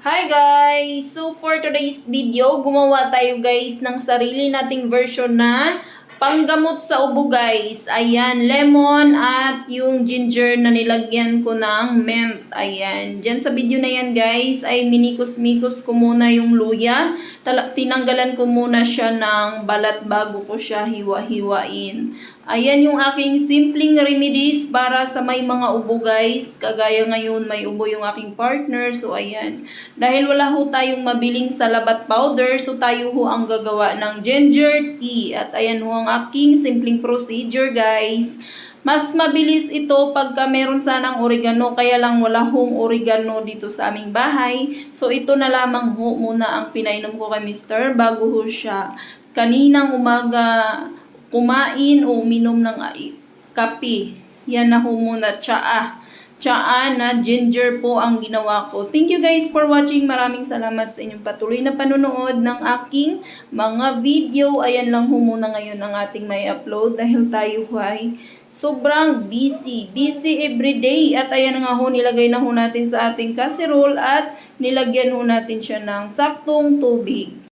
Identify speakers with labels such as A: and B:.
A: Hi guys! So for today's video, gumawa tayo guys ng sarili nating version na panggamot sa ubo guys. Ayan, lemon at yung ginger na nilagyan ko ng mint. Ayan, dyan sa video na yan guys ay minikos-mikos ko muna yung luya. Tala- tinanggalan ko muna siya ng balat bago ko siya hiwa-hiwain. Ayan yung aking simpleng remedies para sa may mga ubo guys. Kagaya ngayon may ubo yung aking partner. So ayan. Dahil wala ho tayong mabiling salabat powder, so tayo ho ang gagawa ng ginger tea. At ayan ho ang aking simpleng procedure guys. Mas mabilis ito pagka meron sanang oregano, kaya lang wala hong oregano dito sa aming bahay. So ito na lamang ho muna ang pinainom ko kay Mr. bago ho siya kaninang umaga kumain o uminom ng ai- kape. Yan na ho muna, tsaa. Tsaa na ginger po ang ginawa ko. Thank you guys for watching. Maraming salamat sa inyong patuloy na panonood ng aking mga video. Ayan lang ho muna ngayon ang ating may upload dahil tayo ay sobrang busy. Busy everyday. At ayan nga ho, nilagay na ho natin sa ating casserole at nilagyan ho natin siya ng saktong tubig.